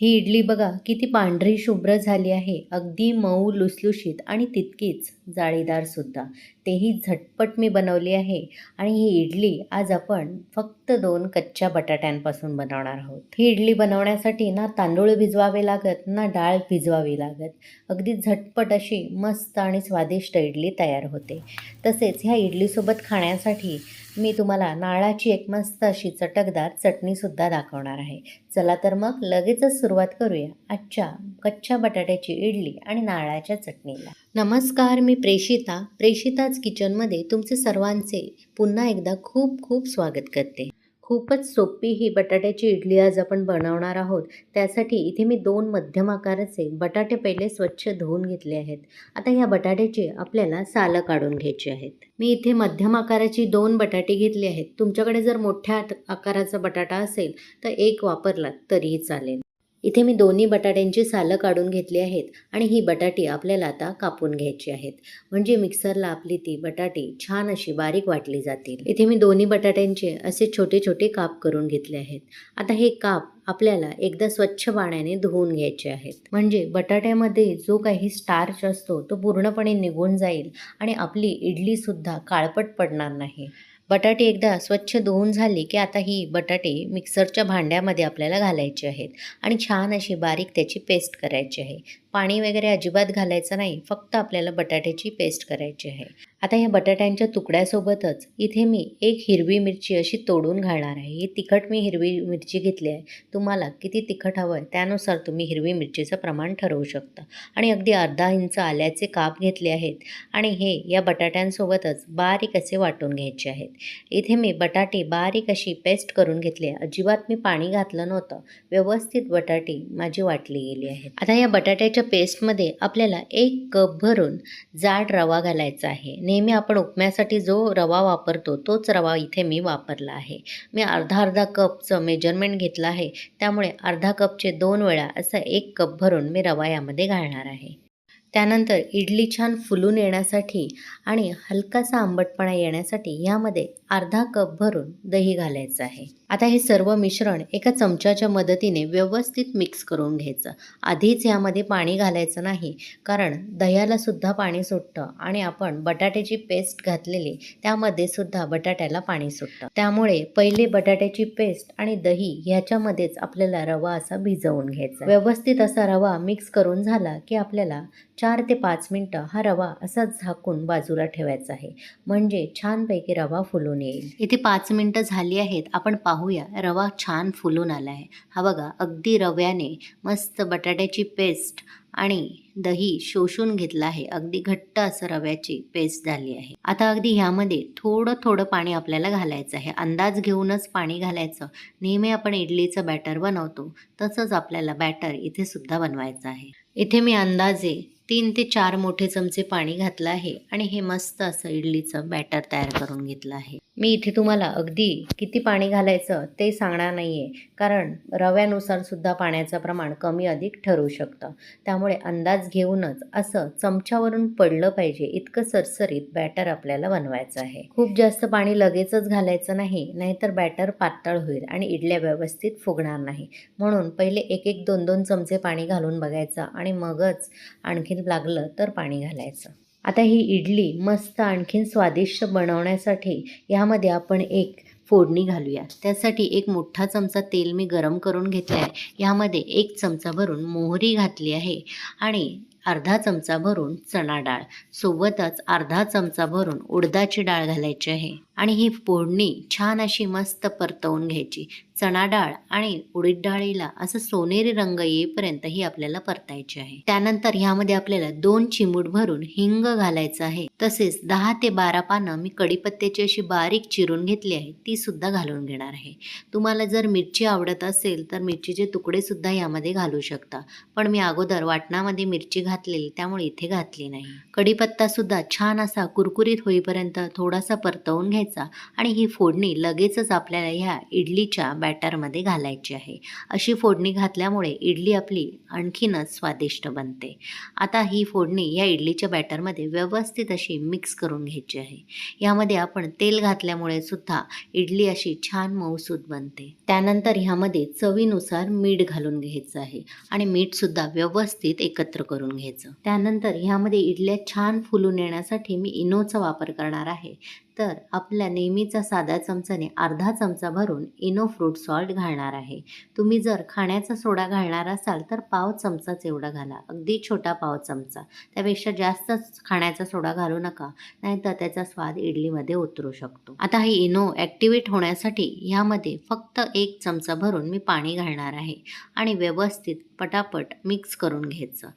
ही इडली बघा किती पांढरी शुभ्र झाली आहे. अगदी मऊ लुसलुशीत आणि तितकीच जाळीदारसुद्धा तेही झटपट मी बनवली आहे आणि ही इडली आज आपण फक्त दोन कच्च्या बटाट्यांपासून बनवणार आहोत. ही इडली बनवण्यासाठी ना तांदूळ भिजवावे लागत ना डाळ भिजवावी लागत. अगदी झटपट अशी मस्त आणि स्वादिष्ट इडली तयार होते. तसेच ह्या इडलीसोबत खाण्यासाठी मी तुम्हाला नारळाची एक मस्त अशी चटकदार चटणीसुद्धा दाखवणार आहे. चला तर मग लगेचच सुरुवात करूया. आजच्या कच्च्या बटाट्याची इडली आणि नारळाच्या चटणीला. नमस्कार मी प्रेषिता प्रेषिताच किचनमध्ये तुमचे सर्वांचे पुन्हा एकदा खूप खूप स्वागत करते. खूपच सोपी ही बटाट्याची इडली आज आपण बनवणार आहोत. त्यासाठी इथे मी दोन मध्यम आकाराचे बटाटे पहिले स्वच्छ धुवून घेतले आहेत. आता ह्या बटाट्याची आपल्याला सालं काढून घ्यायची आहेत. मी इथे मध्यम आकाराची दोन बटाटे घेतले आहेत. तुमच्याकडे जर मोठ्या आकाराचा बटाटा असेल तर एक वापरलात तरीही चालेल. इथे मी दोन्ही बटाट्यांची सालं काढून घेतली आहेत आणि ही बटाटी आपल्याला आता कापून घ्यायची आहेत. म्हणजे मिक्सरला आपली ती बटाटी छान अशी बारीक वाटली जातील. इथे मी दोन्ही बटाट्यांचे असे छोटे छोटे काप करून घेतले आहेत. आता हे काप आपल्याला एकदा स्वच्छ पाण्याने धुवून घ्यायचे आहेत. म्हणजे बटाट्यामध्ये जो काही स्टार्च असतो तो पूर्णपणे निघून जाईल आणि आपली इडलीसुद्धा काळपट पडणार नाही. बटाटे एकदा स्वच्छ धुवून झाली की आता ही बटाटे मिक्सरच्या भांड्यामध्ये आपल्याला घालायचे आहेत. आणि छान अशी बारीक त्याची पेस्ट करायची आहे. पाणी वगैरे अजिबात घालायचं नाही फक्त आपल्याला बटाट्याची पेस्ट करायची आहे. आता या बटाट्यांच्या तुकड्यासोबतच इथे मी एक हिरवी मिरची अशी तोडून घालणार आहे. ही तिखट मी हिरवी मिरची घेतली आहे. तुम्हाला किती तिखट हवं आहे त्यानुसार तुम्ही हिरवी मिरचीचं प्रमाण ठरवू शकता. आणि अगदी अर्धा इंच आल्याचे काप घेतले आहेत आणि हे या बटाट्यांसोबतच बारीक असे वाटून घ्यायचे आहेत. इथे मी बटाटे बारीक अशी पेस्ट करून घेतली. आहे अजिबात मी पाणी घातलं नव्हतं. व्यवस्थित बटाटे माझी वाटली गेली आहेत. आता या बटाट्याच्या पेस्टमध्ये आपल्याला एक कप भरून जाड रवा घालायचा आहे. नेहमी आपण उपम्यासाठी जो रवा वापरतो तोच रवा इथे मी वापरला आहे. मी अर्धा अर्धा कपचं मेजरमेंट घेतलं आहे. त्यामुळे अर्धा कपचे दोन वेळा असं एक कप भरून मी रवा यामध्ये घालणार आहे. त्यानंतर इडली छान फुलून येण्यासाठी आणि हलकासा आंबटपणा येण्यासाठी ह्यामध्ये अर्धा कप भरून दही घालायचं आहे. आता हे सर्व मिश्रण एका चमच्याच्या मदतीने व्यवस्थित मिक्स करून घ्यायचं. आधीच यामध्ये पाणी घालायचं नाही कारण दह्याला सुद्धा पाणी सुटतं आणि आपण बटाट्याची पेस्ट घातलेली त्यामध्ये सुद्धा बटाट्याला पाणी सुटतं. त्यामुळे पहिले बटाट्याची पेस्ट आणि दही ह्याच्यामध्येच आपल्याला रवा असा भिजवून घ्यायचा. व्यवस्थित असा रवा मिक्स करून झाला की आपल्याला चार ते पाच मिनटं हा रवा असाच झाकून बाजूला ठेवायचा आहे. म्हणजे छानपैकी रवा फुलून येईल. इथे पाच मिनटं झाली आहेत. आपण पाहूया. रवा छान फुलून आला आहे हा बघा अगदी रव्याने मस्त बटाट्याची पेस्ट आणि दही शोषून घेतलं आहे. अगदी घट्ट असं रव्याची पेस्ट झाली आहे. आता अगदी ह्यामध्ये थोडं थोडं पाणी आपल्याला घालायचं आहे. अंदाज घेऊनच पाणी घालायचं. नेहमी आपण इडलीचं बॅटर बनवतो. तसंच आपल्याला बॅटर इथे सुद्धा बनवायचं आहे. इथे मी अंदाजे तीन ते चार मोठे चमचे पाणी घातलं आहे आणि हे मस्त असं इडलीचं बॅटर तयार करून घेतलं आहे. मी इथे तुम्हाला अगदी किती पाणी घालायचं ते सांगणार नाही आहे कारण रव्यानुसार सुद्धा पाण्याचं प्रमाण कमी अधिक ठरू शकतं. त्यामुळे अंदाज घेऊनच असं चमच्यावरून पडलं पाहिजे इतकं सरसरीत बॅटर आपल्याला बनवायचं आहे. खूप जास्त पाणी लगेचच घालायचं नाही नाहीतर बॅटर पातळ होईल आणि इडल्या व्यवस्थित फुगणार नाही. म्हणून पहिले एक एक दोन दोन चमचे पाणी घालून बघायचं आणि मगच आणखीन लागलं तर पाणी घालायचं. आता ही इडली मस्त आणखीन स्वादिष्ट बनवण्यासाठी यामध्ये आपण एक फोडणी घालूया. त्यासाठी एक मोठा चमचा तेल मी गरम करून घेतला आहे यामध्ये एक चमचा भरून मोहरी घातली आहे आणि अर्धा चमचा भरून चणा डाळ. सोबतच अर्धा चमचा भरून उडदाची डाळ घालायची आहे. आणि ही फोडणी छान अशी मस्त परतवून घ्यायची. चणा डाळ आणि उडीद डाळीला असं सोनेरी रंग येईपर्यंत ही आपल्याला परतायची आहे. त्यानंतर ह्यामध्ये आपल्याला दोन चिमूट भरून हिंग घालायचं आहे. तसेच दहा ते बारा पानं मी कडीपत्त्याची अशी बारीक चिरून घेतली आहे ती सुद्धा घालून घेणार आहे. तुम्हाला जर मिरची आवडत असेल तर मिरचीचे तुकडे सुद्धा यामध्ये घालू शकता. पण मी अगोदर वाटणामध्ये मिरची घातलेली त्यामुळे इथे घातली नाही. कडीपत्ता सुद्धा छान असा कुरकुरीत होईपर्यंत थोडासा परतवून घ्यायचा घ्यायचा आणि ही फोडणी लगेचच आपल्याला ह्या इडलीच्या बॅटरमध्ये घालायची आहे. अशी फोडणी घातल्यामुळे इडली आपली आणखीनच स्वादिष्ट बनते. आता ही फोडणी या इडलीच्या बॅटरमध्ये व्यवस्थित अशी मिक्स करून घ्यायची आहे. यामध्ये आपण तेल घातल्यामुळे सुद्धा इडली अशी छान मऊसूद बनते. त्यानंतर ह्यामध्ये चवीनुसार मीठ घालून घ्यायचं आहे आणि मीठसुद्धा व्यवस्थित एकत्र करून घ्यायचं. त्यानंतर ह्यामध्ये इडल्या छान फुलून येण्यासाठी मी इनोचा वापर करणार आहे. तर आपल्या नेहमीचा साधा चमचाने अर्धा चमचा भरून इनो फ्रूट सॉल्ट घालणार आहे. तुम्ही जर खाण्याचा सोडा घालणार असाल तर पाव चमचाच एवढा घाला. अगदी छोटा पाव चमचा. त्यापेक्षा जास्तच खाण्याचा सोडा घालू नका नाहीतर त्याचा स्वाद इडलीमध्ये उतरू शकतो. आता हे इनो ॲक्टिवेट होण्यासाठी ह्यामध्ये फक्त एक चमचा भरून मी पाणी घालणार आहे आणि व्यवस्थित पटापट मिक्स करून घ्यायचं.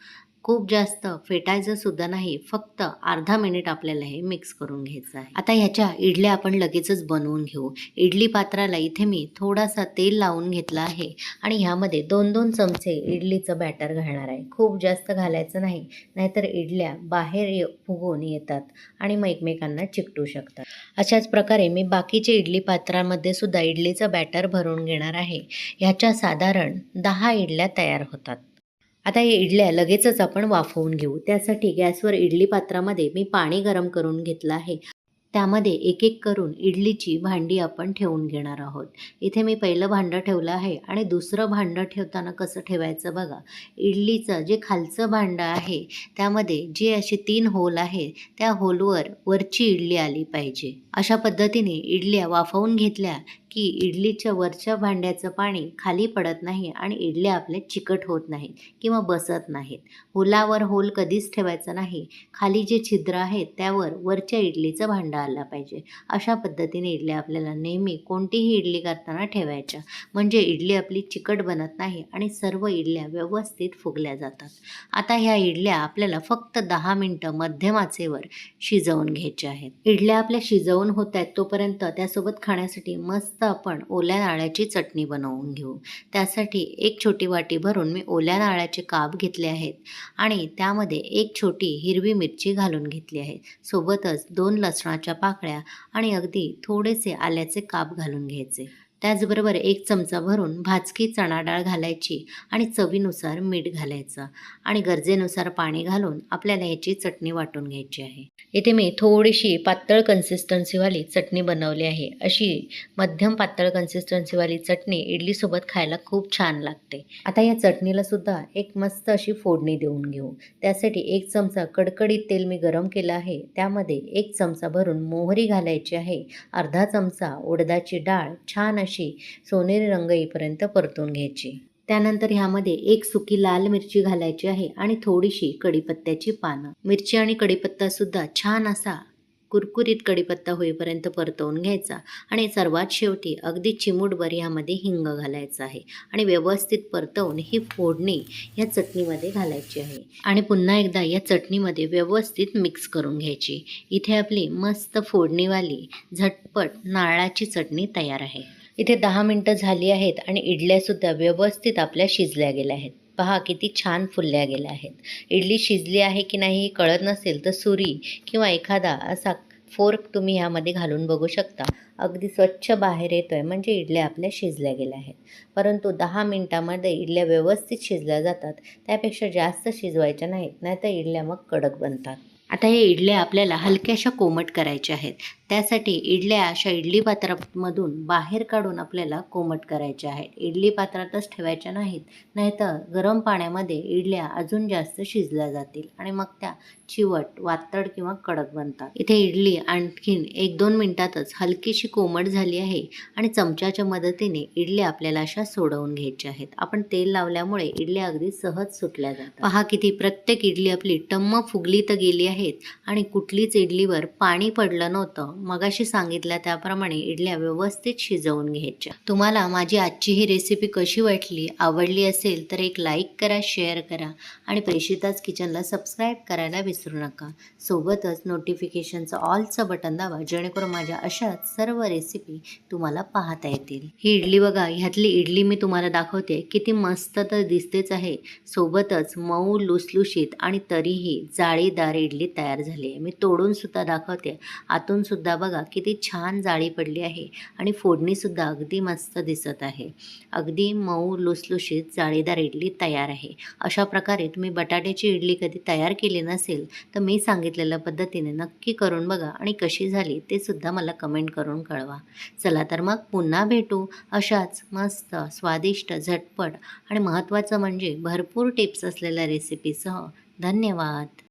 खूप जास्त फेटायचं सुद्धा नाही फक्त अर्धा मिनिट आपल्याला हे मिक्स करून घ्यायचं आहे. आता ह्याच्या इडल्या आपण लगेचच बनवून घेऊ. इडली पात्राला इथे मी थोडासा तेल लावून घेतला आहे आणि ह्यामध्ये दोन दोन चमचे इडलीचं बॅटर घालणार आहे. खूप जास्त घालायचं नाही नाहीतर इडल्या बाहेर ये फुगून येतात आणि मग एकमेकांना चिकटू शकतात. अशाच प्रकारे मी बाकीचे इडली पात्रामध्ये सुद्धा इडलीचं बॅटर भरून घेणार आहे. ह्याच्या साधारण दहा इडल्या तयार होतात. आता हे इडल्या लगेचच आपण वाफवून घेऊ. त्यासाठी गॅसवर इडली पात्रामध्ये मी पाणी गरम करून घेतलं आहे. त्यामध्ये एक एक करून इडलीची भांडी आपण ठेवून घेणार आहोत. इथे मी पहिलं भांडं ठेवलं आहे आणि दुसरं भांडं ठेवताना कसं ठेवायचं बघा. इडलीचं जे खालचं भांडं आहे त्यामध्ये जे असे तीन होल आहे त्या होलवर वरची इडली आली पाहिजे. अशा पद्धतीने इडल्या वाफवून घेतल्या की इडलीच्या वरच्या भांड्याचं पाणी खाली पडत नाही आणि इडल्या आपल्या चिकट होत नाहीत किंवा बसत नाहीत. होलावर होल कधीच ठेवायचं नाही. खाली जे छिद्र आहेत त्यावर वरच्या इडलीचं भांडं आलं पाहिजे. अशा पद्धतीने इडल्या आपल्याला नेहमी कोणतीही इडली करताना ठेवायच्या. म्हणजे इडली आपली चिकट बनत नाही आणि सर्व इडल्या व्यवस्थित फुगल्या जातात. आता ह्या इडल्या आपल्याला फक्त दहा मिनटं मध्यम आचेवर शिजवून घ्यायच्या आहेत. इडल्या आपल्या शिजवून होत आहेत तोपर्यंत त्यासोबत खाण्यासाठी मस्त आपण ओल्या नाळ्याची चटणी बनवून घेऊ. त्यासाठी एक छोटी वाटी भरून मी ओल्या नारळाचे काप घेतले आहेत आणि त्यामध्ये एक छोटी हिरवी मिरची घालून घेतली आहे. सोबतच दोन लसणाच्या पाकळ्या आणि अगदी थोडेसे आल्याचे काप घालून घ्यायचे. त्याचबरोबर एक चमचा भरून भाजकी चणा डाळ घालायची आणि चवीनुसार मीठ घालायचं आणि गरजेनुसार पाणी घालून आपल्याला याची चटणी वाटून घ्यायची आहे. येथे मी थोडीशी पातळ कन्सिस्टन्सीवाली चटणी बनवली आहे. अशी मध्यम पातळ कन्सिस्टन्सीवाली चटणी इडलीसोबत खायला खूप छान लागते. आता या चटणीला सुद्धा एक मस्त अशी फोडणी देऊन घेऊ. त्यासाठी एक चमचा कडकडीत तेल मी गरम केलं आहे. त्यामध्ये एक चमचा भरून मोहरी घालायची आहे. अर्धा चमचा उडदाची डाळ छान अशी सोनेरी रंग येईपर्यंत परतून घ्यायची. त्यानंतर ह्यामध्ये एक सुकी लाल मिरची घालायची आहे आणि थोडीशी कढीपत्त्याची पानं. मिरची आणि कढीपत्तासुद्धा छान असा कुरकुरीत कढीपत्ता होईपर्यंत परतवून घ्यायचा आणि सर्वात शेवटी अगदी चिमूटभर ह्यामध्ये हिंग घालायचं आहे आणि व्यवस्थित परतवून ही फोडणी या चटणीमध्ये घालायची आहे. आणि पुन्हा एकदा या चटणीमध्ये व्यवस्थित मिक्स करून घ्यायची. इथे आपली मस्त फोडणीवाली झटपट नारळाची चटणी तयार आहे. इथे दहा मिनटं झाली आहेत आणि इडल्यासुद्धा व्यवस्थित आपल्या शिजल्या गेल्या आहेत. पहा किती छान फुलल्या गेल्या आहेत. इडली शिजली आहे की नाही हे कळत नसेल तर सुरी किंवा एखादा असा फोर्क तुम्ही ह्यामध्ये घालून बघू शकता. अगदी स्वच्छ बाहेर येतो आहे म्हणजे इडल्या आपल्या शिजल्या गेल्या आहेत. परंतु दहा मिनटामध्ये इडल्या व्यवस्थित शिजल्या जातात. त्यापेक्षा जास्त शिजवायच्या नाहीत नाहीतर इडल्या मग कडक बनतात. आता हे इडल्या आपल्याला हलक्याशा कोमट करायच्या आहेत. त्यासाठी इडल्या अशा इडली पात्रामधून बाहेर काढून आपल्याला कोमट करायच्या आहेत. इडली पात्रातच ठेवायच्या नाहीत नाहीतर गरम पाण्यामध्ये इडल्या अजून जास्त शिजल्या जातील आणि मग त्या चिवट वातड किंवा कडक बनतात. इथे इडली आणखीन एक दोन मिनिटातच हलकीशी कोमट झाली आहे आणि चमच्याच्या मदतीने इडल्या आपल्याला अशा सोडवून घ्यायच्या आहेत. आपण तेल लावल्यामुळे इडल्या अगदी सहज सुटल्या जातात. पहा किती प्रत्येक इडली आपली टम्म फुगली तर गेली आहे. आहेत. आणि कुठलीच इडलीवर पाणी पडलं नव्हतं. मगाशी सांगितल्या त्याप्रमाणे इडल्या व्यवस्थित शिजवून घ्यायच्या. तुम्हाला माझी आजची ही रेसिपी कशी वाटली आवडली असेल तर एक लाईक करा शेअर करा आणि प्रेषिताच किचनला सबस्क्राईब करायला विसरू नका. सोबतच नोटिफिकेशनचं ऑलचं बटन दाबा जेणेकरून माझ्या अशाच सर्व रेसिपी तुम्हाला पाहता येतील. ही इडली बघा ह्यातली इडली मी तुम्हाला दाखवते. किती मस्त तर दिसतेच आहे. सोबतच मऊ लुसलुशीत आणि तरीही जाळीदार इडली तयार झाली आहे. मी तोडूनसुद्धा दाखवते. आतूनसुद्धा बघा किती छान जाळी पडली आहे आणि फोडणीसुद्धा अगदी मस्त दिसत आहे. अगदी मऊ लुसलुशीत जाळीदार इडली तयार आहे. अशा प्रकारे तुम्ही बटाट्याची इडली कधी तयार केली नसेल तर मी सांगितलेल्या पद्धतीने नक्की करून बघा आणि कशी झाली ते सुद्धा मला कमेंट करून कळवा. चला तर मग पुन्हा भेटू अशाच मस्त स्वादिष्ट झटपट आणि महत्त्वाचं म्हणजे भरपूर टिप्स असलेल्या रेसिपीसह धन्यवाद.